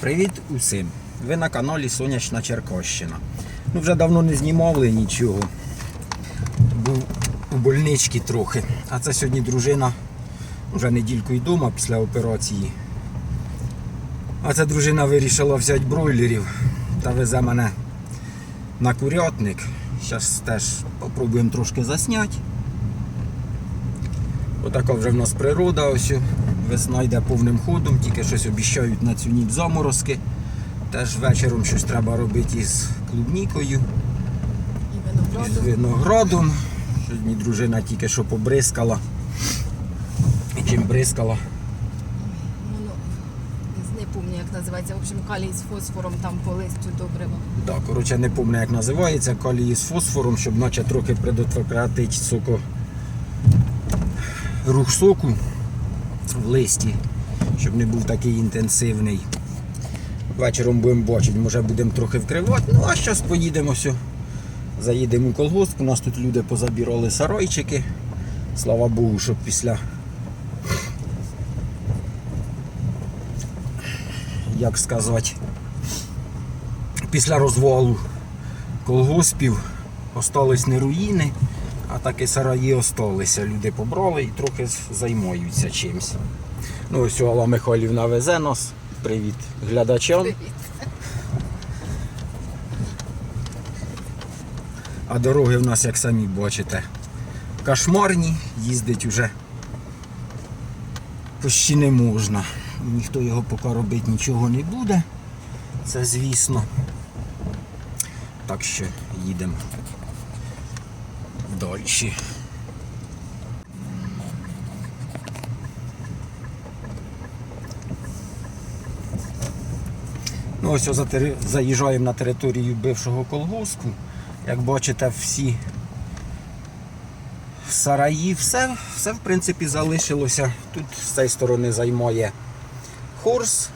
Привіт усім! Ви на каналі Сонячна Черкащина. Ну, вже давно не знімали нічого. Був у больничці трохи. А це сьогодні дружина вже недільку й дома після операції. А ця дружина вирішила взяти бройлерів та везе мене на курятник. Зараз теж попробуємо трошки засняти. Отака вже в нас природа, ось весна йде повним ходом, тільки щось обіщають на цю ніч заморозки. Теж вечором щось треба робити із клубнікою, І винограду. виноградом. Сьогодні дружина тільки що побризкала. І чим бризкала? Не пам'ятаю, як називається. В общем, калій з фосфором там по листю добриво. Так, коротше, не пам'ятаю, як називається, калій з фосфором, щоб наче трохи предотвратити соко... рух соку в листі, щоб не був такий інтенсивний. Вечором будемо бачити, може будемо трохи вкривати. Ну а зараз поїдемо сю. Заїдемо у колгосп. У нас тут люди позабірали сарайчики. Слава Богу, щоб після. Як сказати, після розвалу колгоспів остались не руїни, а так і сараї осталися. Люди побрали і трохи займаються чимось. Ну ось Алла Михайлівна везе нас. Привіт глядачам. А дороги в нас, як самі бачите, кошмарні, їздить уже почти не можна. Ніхто його поки робити нічого не буде. Це звісно. Так що їдемо далі. Ну ось заїжджаємо на територію бившого колгоспу. Як бачите, всі сараї, все, все в принципі залишилося. Тут з цієї сторони займає хорс,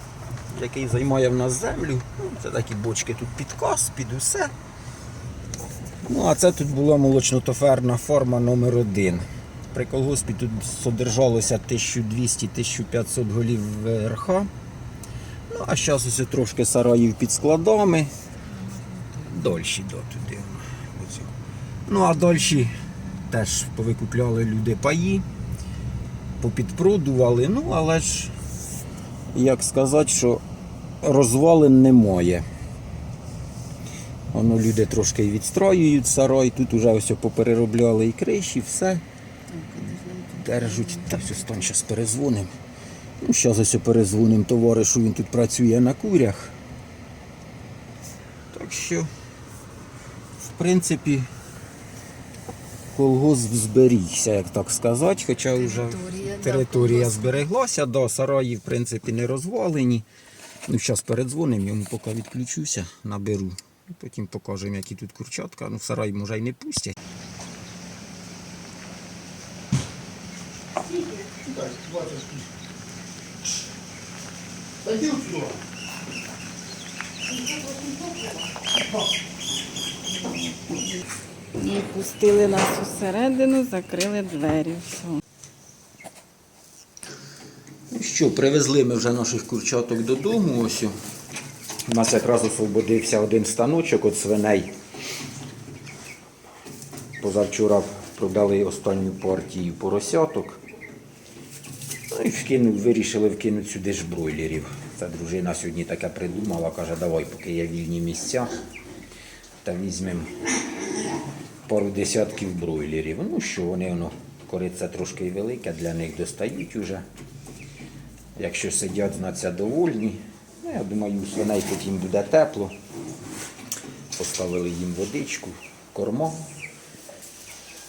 який займає в нас землю. Ну, Це такі бочки тут під кос, під усе. Ну, а це тут була молочно-тоферна форма номер 1 При колгоспі тут содержалося 1200-1500 голів ВРХ. Ну, а зараз ось трошки сараїв під складами. Дольші до туди. Ну, а далі теж повикупляли люди паї, попідпродували, ну, але ж, як сказати, що розвалин немає. Воно люди трошки і відстроюють сарай, тут вже ось попереробляли і криші, все. Держуть. Та все стань, зараз перезвонимо. Ну, зараз ось перезвонимо товаришу, він тут працює на курях. Так що, в принципі, колгосп зберігся, як так сказати, хоча вже Територія, територія колгосп. збереглася, да, сараї, в принципі, не розвалені. Ну, зараз передзвонимо, йому поки відключуся, наберу. Потім покажемо, які тут курчатка. Ну, в сарай може й не пустять. І пустили нас усередину, закрили двері. Все. Ну що, привезли ми вже наших курчаток додому. Ось. У нас якраз освободився один станочок від свиней. Позавчора продали останню партію поросяток. Ну і вкинув, вирішили вкинути сюди ж бройлерів. Ця дружина сьогодні таке придумала, каже, давай, поки є вільні місця, та візьмемо пару десятків бройлерів. Ну що, вони воно, кориця трошки велике, для них достають уже. Якщо сидять, значить довольні. Я думаю, у свиней потім буде тепло. Поставили їм водичку, корма.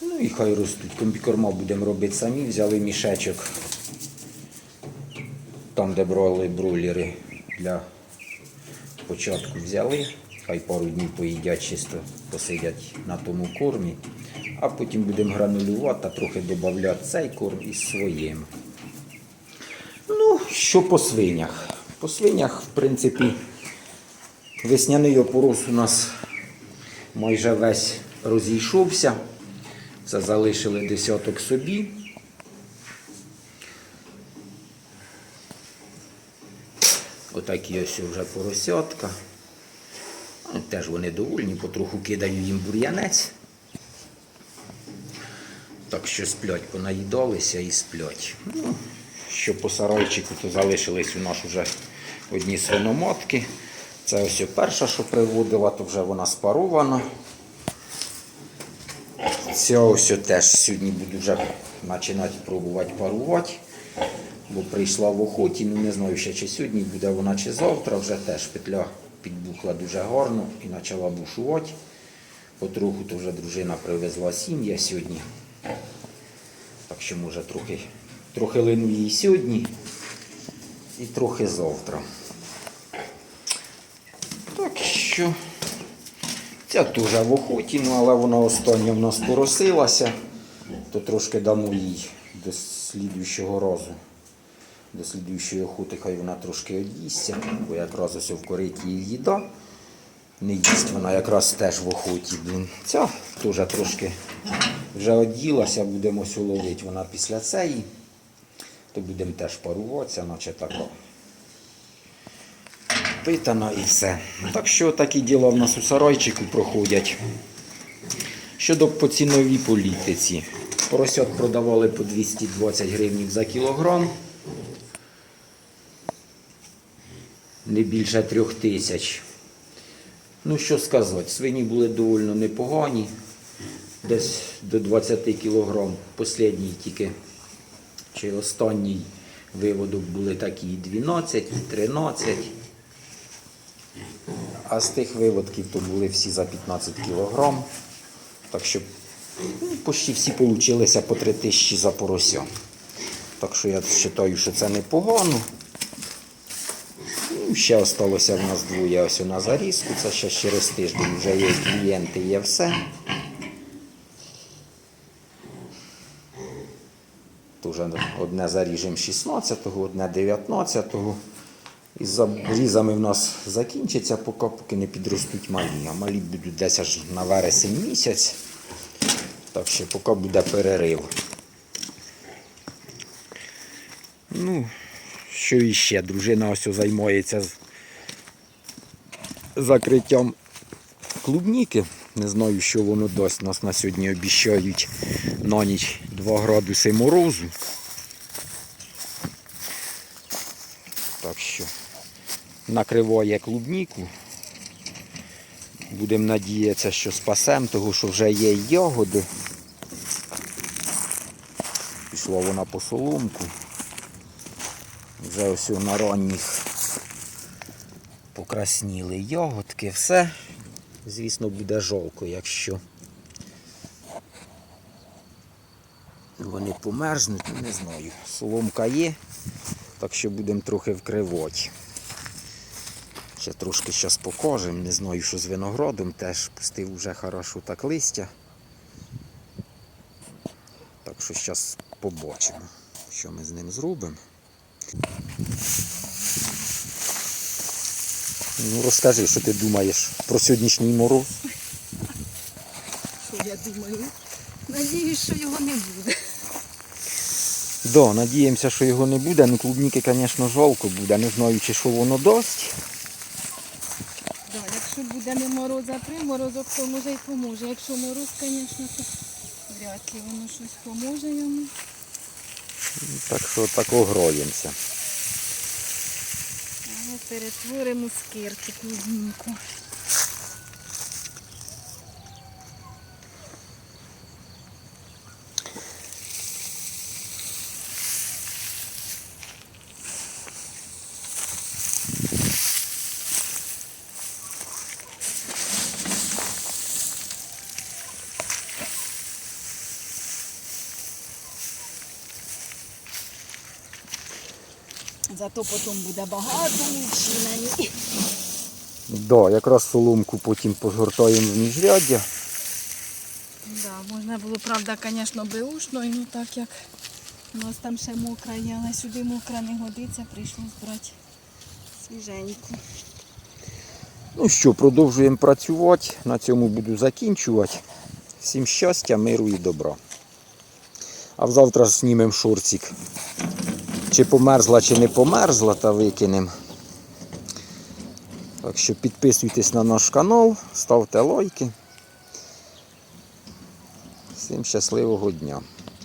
Ну і хай ростуть. Комбікорма будемо робити самі. Взяли мішечок. Там, де брали бройлери для початку взяли. Хай пару днів поїдять, чисто посидять на тому кормі. А потім будемо гранулювати трохи додати цей корм із своїм. Ну, що по свинях? По свинях, в принципі, весняний опорос у нас майже весь розійшовся. Це залишили десяток собі. Отакі ось вже поросятка. Ну, Теж вони довольні, потроху кидаю їм бур'янець. Так що сплять, понаїдалися і сплять. Ну, що по сарайчику, то залишились у нас вже одні свиноматки. Це ось перша, що приводила, то вже вона спарована. Ця ось теж сьогодні буду вже починати пробувати парувати. Бо прийшла в охоті, ну не знаю ще чи сьогодні буде вона, чи завтра. Вже теж петля підбухла дуже гарно і почала бушувати. Потроху то вже дружина привезла сім'я сьогодні. Так що може трохи, трохи лину їй сьогодні і трохи завтра. Що ця теж в охоті, ну, але вона остання в нас поросилася, то трошки дамо їй до слідуючого разу. До слідуючої охоти хай вона трошки од'їсться, бо якраз ось в кориті її їда. Не їсть вона якраз теж в охоті. Ця теж трошки вже оділася, будемо ловити вона після цієї. То будемо теж паруватися, наче така. Питана і все. Так що такі діла в нас у сарайчику проходять. Щодо по ціновій політиці. Поросят продавали по 220 гривень за кілограм. Не більше трьох тисяч. Ну що сказати, свині були доволі непогані. Десь до 20 кілограм. Послідній тільки чи останній виводок були такі 12, і 13. А з тих виводків то були всі за 15 кілограм. Так що ну, почти всі получилися по 3 тисячі за порося. Так що я вважаю, що це непогано. Ну, ще осталося в нас двоє ось на зарізку. Це ще через тиждень вже є клієнти, є все. Тоже одне заріжемо 16-го, одне 19-го. І з зарізами в нас закінчиться, поки, поки не підростуть малі. А малі будуть десь аж на вересень місяць. Так що поки буде перерив. Ну, що іще? Дружина ось займається з- закриттям клубніки. Не знаю, що воно дасть. Нас на сьогодні обіщають на ніч 2 градуси морозу. Так що накриває клубніку. Будемо надіятися, що спасемо, тому що вже є ягоди. Пішла вона по соломку. Вже ось на ранніх покрасніли ягодки, все. Звісно, буде жовко, якщо вони померзнуть, ну, не знаю. Соломка є, так що будемо трохи вкривати. Ще трошки зараз покажемо. Не знаю, що з виноградом теж пустив вже хорошо так листя. Так що зараз побачимо, що ми з ним зробимо. Ну розкажи, що ти думаєш про сьогоднішній мороз. Що я думаю? Надіюсь, що його не буде. Да, надіємося, що його не буде. Ну клубніки, звісно, жалко буде. Не знаю, чи що воно дасть. Буде не мороза приморозок, то може й поможе. Якщо мороз, звісно, то вряд ли воно щось поможе йому. Так що так огроємося. Перетворимо скирти клубніку. Зато потім буде багато лучше на ній. Да, якраз соломку потім позгортаємо в міжряддя. Да, можна було, правда, звісно, беушно, ну так як у нас там ще мокра є, але сюди мокра не годиться, прийшлось брати свіженьку. Ну що, продовжуємо працювати. На цьому буду закінчувати. Всім щастя, миру і добра. А завтра знімемо шорцик чи померзла, чи не померзла, та викинемо. Так що підписуйтесь на наш канал, ставте лайки. Всім щасливого дня!